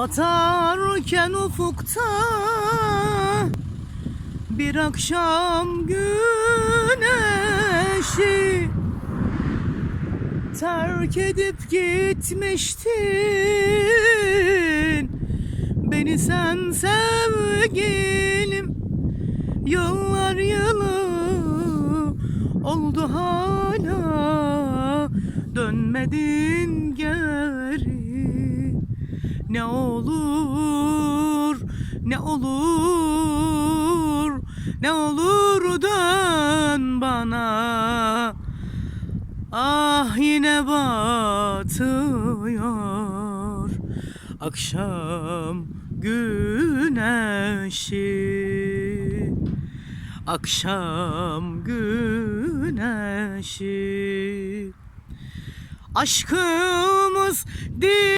Batarken ufukta bir akşam güneşi terk edip gitmiştin. Beni sen sevgilim yıllar yılı oldu hala. Dönmedin geri ne olur ne olur ne olur dön bana. Ah yine batıyor akşam güneşi. Akşam güneşi. Aşkımız değil